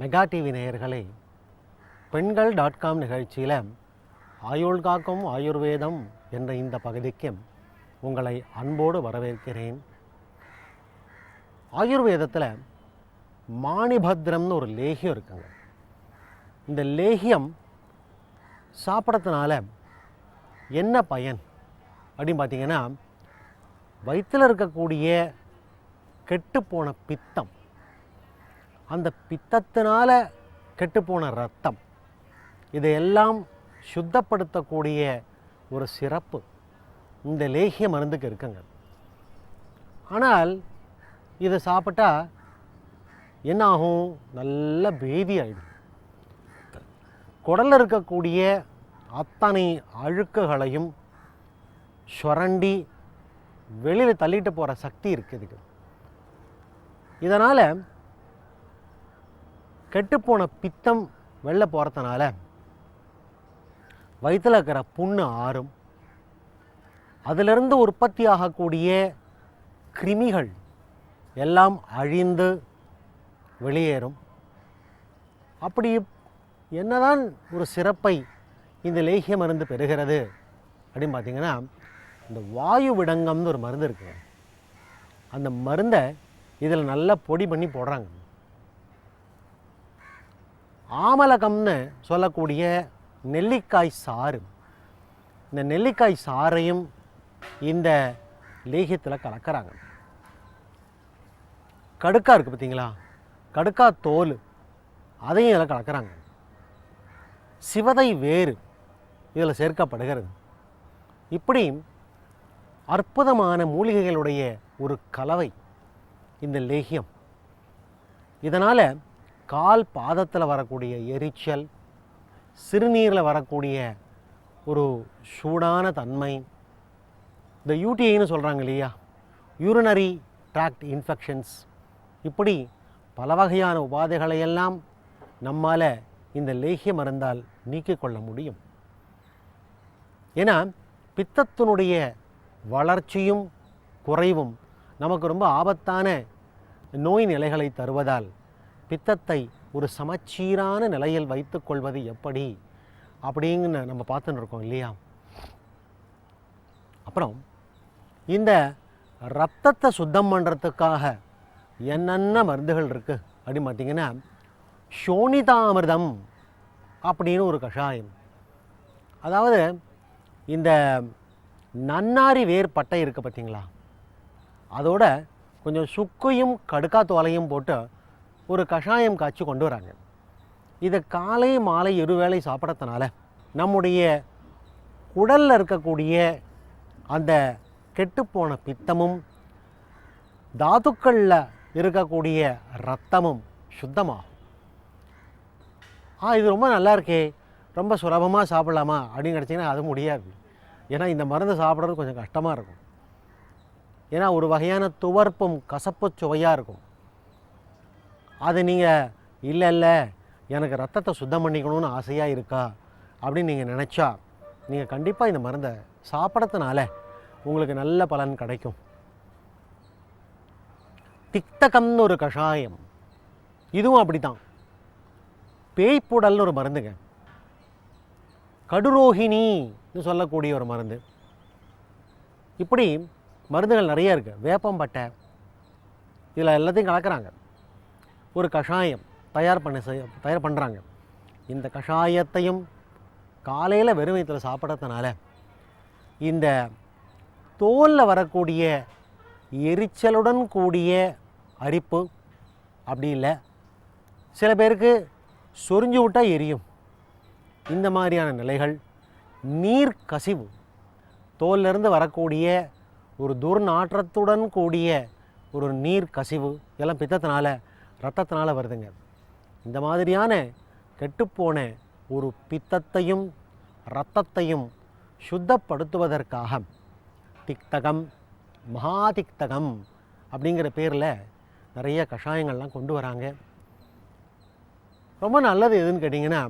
Mega TV நேயர்களே பெண்கள் dot com நிகழ்ச்சியில் ஆயுள் காக்கும் ஆயுர்வேதம் என்ற இந்த பகுதிக்கு உங்களை அன்போடு வரவேற்கிறேன். ஆயுர்வேதத்தில் மாணிபத்ரம்னு ஒரு லேகியம் இருக்குங்க. இந்த லேகியம் சாப்பிட்றதுனால என்ன பயன் அப்படின்னு பார்த்தீங்கன்னா வயிற்றில் இருக்கக்கூடிய கெட்டுப்போன பித்தம் அந்த பித்தத்தினால் கெட்டுப்போன ரத்தம். இதையெல்லாம் சுத்தப்படுத்தக்கூடிய ஒரு சிறப்பு இந்த லேகிய மருந்துக்கு இருக்குங்க. ஆனால் இதை சாப்பிட்டா என்ன ஆகும் நல்ல பேதி ஆகிடும் குடலில் இருக்கக்கூடிய அத்தனை அழுக்குகளையும் சுரண்டி வெளியில் தள்ளிட்டு போகிற சக்தி இருக்குது. இதுக்கு இதனால் கெட்டுப்போன பித்தம் வெளில போகிறதுனால வயிற்றில் இருக்கிற புண்ணு ஆறும். அதிலிருந்து உற்பத்தி ஆகக்கூடிய கிருமிகள் எல்லாம் அழிந்து வெளியேறும். அப்படி என்னதான் ஒரு சிறப்பை இந்த லேகிய மருந்து பெறுகிறது அப்படின்னு பார்த்தீங்கன்னா இந்த வாயு விடங்கம்னு ஒரு மருந்து இருக்குது அந்த மருந்தை இதில் நல்லா பொடி பண்ணி போடுறாங்க. ஆமலகம்னு சொல்லக்கூடிய நெல்லிக்காய் சாறு. இந்த நெல்லிக்காய் சாறையும் இந்த லேகியத்தில் கலக்கிறாங்க. கடுக்கா இருக்குது பார்த்தீங்களா கடுக்கா தோல் அதையும் இதில் கலக்கிறாங்க. சிவதை வேறு இதில் சேர்க்கப்படுகிறது. இப்படி அற்புதமான மூலிகைகளுடைய ஒரு கலவை இந்த லேகியம். இதனால் கால் பாதத்தில் வரக்கூடிய எரிச்சல் சிறுநீரில் வரக்கூடிய ஒரு சூடான தன்மை இந்த யூடிஐன்னு சொல்கிறாங்க இல்லையா? யூரினரி ட்ராக்ட் இன்ஃபெக்ஷன்ஸ் இப்படி பல வகையான உபாதைகளையெல்லாம் நம்மால் இந்த லேகிய மருந்தால் நீக்கிக்கொள்ள முடியும். ஏன்னா பித்தத்தினுடைய வளர்ச்சியும் குறைவும் நமக்கு ரொம்ப ஆபத்தான நோய் நிலைகளை தருவதால் பித்தத்தை ஒரு சமச்சீரான நிலையில் வைத்துக்கொள்வது எப்படி? அப்படின்னு நம்ம பார்த்துன்னு இருக்கோம் இல்லையா? அப்புறம் இந்த ரத்தத்தை சுத்தம் பண்ணுறதுக்காக என்னென்ன மருந்துகள் இருக்குது அப்படின்னு பார்த்தீங்கன்னா சோனிதாமிர்தம் அப்படின்னு ஒரு கஷாயம். அதாவது இந்த நன்னாரி வேர் பட்டை இருக்குது பார்த்தீங்களா? அதோட கொஞ்சம் சுக்கையும் கடுக்கா தோலையும் போட்டு ஒரு கஷாயம் காய்ச்சி கொண்டு வராங்க. இதை காலை மாலை இருவேளை சாப்பிட்றதுனால நம்முடைய உடலில் இருக்கக்கூடிய அந்த கெட்டுப்போன பித்தமும் தாதுக்களில் இருக்கக்கூடிய ரத்தமும் சுத்தமாகும். ஆ இது ரொம்ப நல்லா இருக்கே. ரொம்ப சுலபமாக சாப்பிட்லாமா அப்படின்னு கிடச்சிங்கன்னா அது முடியாது. ஏன்னா இந்த மருந்து சாப்பிட்றது கொஞ்சம் கஷ்டமாக இருக்கும். ஏன்னா ஒரு வகையான துவர்ப்பும் கசப்பு சுவையாக இருக்கும். அது நீங்கள் இல்லை இல்லை எனக்கு ரத்தத்தை சுத்தம் பண்ணிக்கணும்னு ஆசையாக இருக்கா? அப்படின்னு நீங்கள் நினச்சா நீங்கள் கண்டிப்பாக இந்த மருந்தை சாப்பிட்றதுனால உங்களுக்கு நல்ல பலன் கிடைக்கும். திக்தகம்னு ஒரு கஷாயம். இதுவும் அப்படி தான் பேய்ப்புடல்னு ஒரு மருந்துங்க. கடுரோகிணின்னு சொல்லக்கூடிய ஒரு மருந்து. இப்படி மருந்துகள் நிறைய இருக்குது வேப்பம்பட்டை இதில் எல்லாத்தையும் கலக்கிறாங்க. ஒரு கஷாயம் தயார் பண்ண செய்ய தயார் பண்ணுறாங்க இந்த கஷாயத்தையும் காலையில் வெறும் வயிற்றில் சாப்பிட்றதுனால இந்த தோலில் வரக்கூடிய எரிச்சலுடன் கூடிய அரிப்பு அப்படி இல்லை. சில பேருக்கு சொரிஞ்சு விட்டால் எரியும். இந்த மாதிரியான நிலைகள் நீர் கசிவு தோலிலிருந்து வரக்கூடிய ஒரு துர்நாற்றத்துடன் கூடிய ஒரு நீர் கசிவு இதெல்லாம் பித்தத்தினால ரத்தத்தினால் வருதுங்க. இந்த மாதிரியான கெட்டுப்போன ஒரு பித்தத்தையும் இரத்தத்தையும் சுத்தப்படுத்துவதற்காக திக்தகம் மகாதிக்தகம் அப்படிங்கிற பேரில் நிறைய கஷாயங்கள்லாம் கொண்டு வராங்க. ரொம்ப நல்லது எதுன்னு கேட்டிங்கன்னா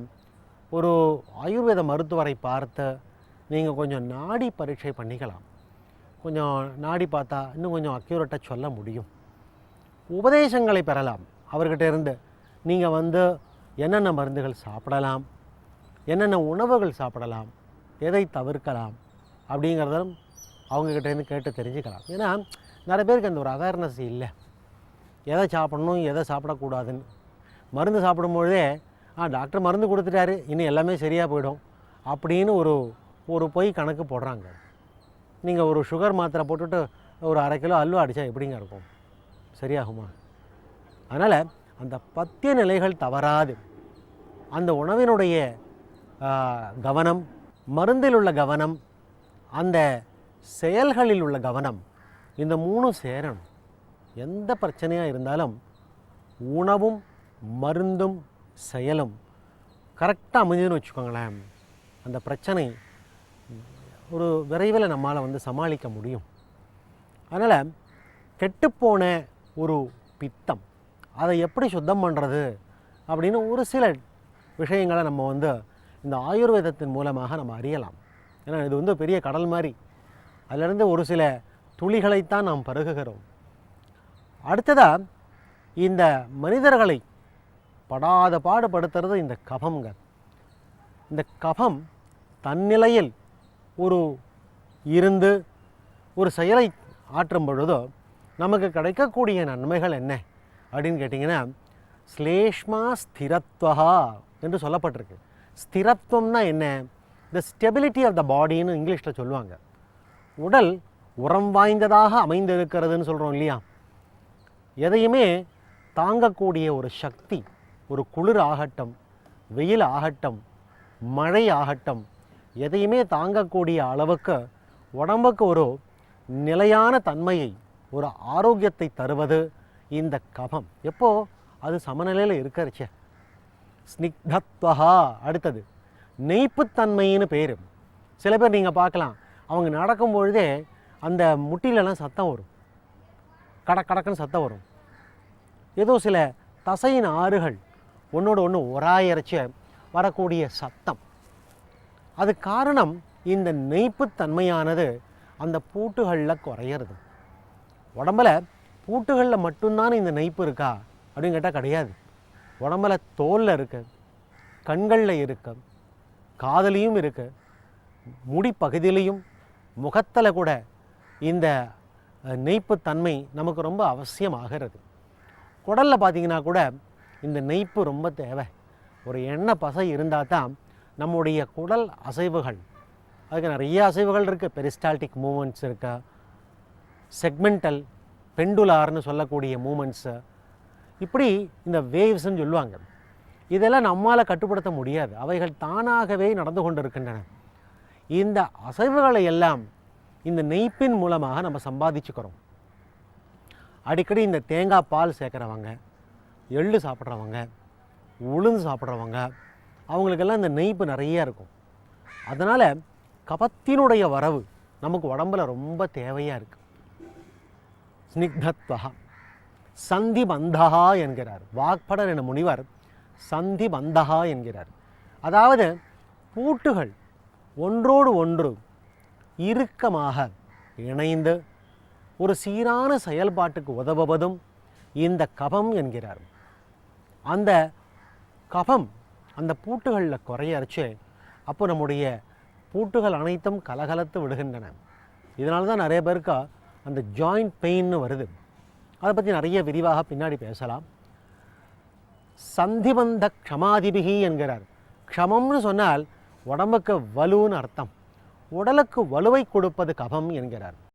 ஒரு ஆயுர்வேத மருத்துவரை பார்த்து நீங்கள் கொஞ்சம் நாடி பரீட்சை பண்ணிக்கலாம். கொஞ்சம் நாடி பார்த்தா இன்னும் கொஞ்சம் அக்யூரேட்டாக சொல்ல முடியும். உபதேசங்களை பெறலாம். அவர்கிட்ட இருந்து நீங்கள் வந்து என்னென்ன மருந்துகள் சாப்பிடலாம்? என்னென்ன உணவுகள் சாப்பிடலாம்? எதை தவிர்க்கலாம்? அப்படிங்கிறதும் அவங்கக்கிட்டேருந்து கேட்டு தெரிஞ்சுக்கலாம். ஏன்னா நிறைய பேருக்கு அந்த ஒரு அவேர்னஸ் இல்லை. எதை சாப்பிடணும் எதை சாப்பிடக்கூடாதுன்னு. மருந்து சாப்பிடும்பொழுதே ஆ டாக்டர் மருந்து கொடுத்துட்டாரு இனி எல்லாமே சரியாக போயிடும். அப்படின்னு ஒரு ஒரு பொய் கணக்கு போடுறாங்க. நீங்கள் ஒரு சுகர் மாத்திரை போட்டுட்டு ஒரு அரை கிலோ அல்வா அடித்தா எப்படிங்க இருக்கும்? சரியாகுமா? அதனால் அந்த பத்திய நிலைகள் தவறாது. அந்த உணவினுடைய கவனம் மருந்தில் உள்ள கவனம் அந்த செயல்களில் உள்ள கவனம் இந்த மூணும் சேரணும். எந்த பிரச்சனையாக இருந்தாலும் உணவும் மருந்தும் செயலும் கரெக்டாக அமைஞ்சதுன்னு வச்சுக்கோங்களேன். அந்த பிரச்சனை ஒரு விரைவில் நம்மால் வந்து சமாளிக்க முடியும். அதனால் கெட்டுப்போன ஒரு பித்தம் அதை எப்படி சுத்தம் பண்ணுறது அப்படின்னு ஒரு சில விஷயங்களை நம்ம வந்து இந்த ஆயுர்வேதத்தின் மூலமாக நம்ம அறியலாம். ஏன்னா இது வந்து பெரிய கடல் மாதிரி. அதிலிருந்து ஒரு சில துளிகளைத்தான் நாம் பருகுகிறோம். அடுத்ததாக இந்த மனிதர்களை படாத பாடுபடுத்துறது இந்த கபம்ங்க இந்த கபம் தன்னிலையில் ஒரு இருந்து ஒரு செயலை ஆற்றும் பொழுதோ நமக்கு கிடைக்கக்கூடிய நன்மைகள் என்ன? அப்படின்னு கேட்டிங்கன்னா ஸ்லேஷ்மா ஸ்திரத்வா என்று சொல்லப்பட்டிருக்கு. ஸ்திரத்துவம்னா என்ன? த ஸ்டெபிலிட்டி ஆஃப் த பாடின்னு இங்கிலீஷில் சொல்லுவாங்க. உடல் உரம் வாய்ந்ததாக அமைந்திருக்கிறதுன்னு சொல்கிறோம் இல்லையா? எதையுமே தாங்கக்கூடிய ஒரு சக்தி ஒரு குளிர் ஆகட்டும் வெயில் ஆகட்டும் மழை ஆகட்டும் எதையுமே தாங்கக்கூடிய அளவுக்கு உடம்புக்கு ஒரு நிலையான தன்மையை ஒரு ஆரோக்கியத்தை தருவது இந்த கபம். எப்போ? அது சமநிலையில் இருக்கிறச்சே. ஸ்னிக்தத்வஹா அடுத்தது. நெய்ப்புத்தன்மைன்னு பேர். சில பேர் நீங்கள் பார்க்கலாம். அவங்க நடக்கும் பொழுதே அந்த முட்டிலெல்லாம் சத்தம் வரும். கடக் கடக்குன்னு சத்தம் வரும். ஏதோ சில தசையின் ஆறுகள் ஒன்றோட ஒன்று ஒராயிரச்ச வரக்கூடிய சத்தம். அது காரணம் இந்த நெய்ப்புத்தன்மையானது அந்த பூட்டுகளில் குறையிறது. உடம்புல பூட்டுகளில் மட்டும்தான் இந்த நெய்ப்பு இருக்கா? அப்படின்னு கேட்டால் கிடையாது. உடம்புல தோலில் இருக்கு. கண்களில் இருக்கு. காதலையும் இருக்கு. முடி பகுதியிலையும் முகத்தில் கூட இந்த நெய்ப்பு தன்மை நமக்கு ரொம்ப அவசியமாகிறது. குடலில் பார்த்தீங்கன்னா கூட இந்த நெய்ப்பு ரொம்ப தேவை. ஒரு எண்ணெய் பசை இருந்தால் தான் நம்முடைய குடல் அசைவுகள் அதுக்கு நிறைய அசைவுகள் இருக்குது பெரிஸ்டால்டிக் மூமெண்ட்ஸ் இருக்கா. செக்மெண்டல் பெண்டுலார்னு சொல்லக்கூடிய மூமெண்ட்ஸு. இப்படி இந்த வேவ்ஸ்ன்னு சொல்லுவாங்க. இதெல்லாம் நம்மால் கட்டுப்படுத்த முடியாது. அவைகள் தானாகவே நடந்து கொண்டிருக்கின்றன. இந்த அசைவுகளை எல்லாம் இந்த நெய்ப்பின் மூலமாக நம்ம சம்பாதிச்சுக்கிறோம். அடிக்கடி இந்த தேங்காய் பால் சேர்க்குறவங்க எள்ளு சாப்பிட்றவங்க உளுந்து சாப்பிட்றவங்க அவங்களுக்கெல்லாம் இந்த நெய்ப்பு நிறைய இருக்கும். அதனால் கபத்தினுடைய வரவு நமக்கு உடம்புல ரொம்ப தேவையாக இருக்குது ஸ்னிக்தத்வா சந்தி பந்தகா என்கிறார். வாக்படர் என முனிவர் சந்தி பந்தகா என்கிறார். அதாவது பூட்டுகள் ஒன்றோடு ஒன்று இறுக்கமாக இணைந்து ஒரு சீரான செயல்பாட்டுக்கு உதவுவதும் இந்த கபம் என்கிறார். அந்த கபம் அந்த பூட்டுகளில் குறையறச்சு அப்போ நம்முடைய பூட்டுகள் அனைத்தும் கலகலத்து விடுகின்றன. இதனால தான் நிறைய பேருக்கு அந்த ஜாயிண்ட் பெயின்னு வருது. அதை பற்றி நிறைய விரிவாக பின்னாடி பேசலாம். சந்திபந்த க்ஷமாதிபிகி என்கிறார். க்ஷமம்னு சொன்னால் உடம்புக்கு வலுன்னு அர்த்தம். உடலுக்கு வலுவை கொடுப்பது கபம் என்கிறார்.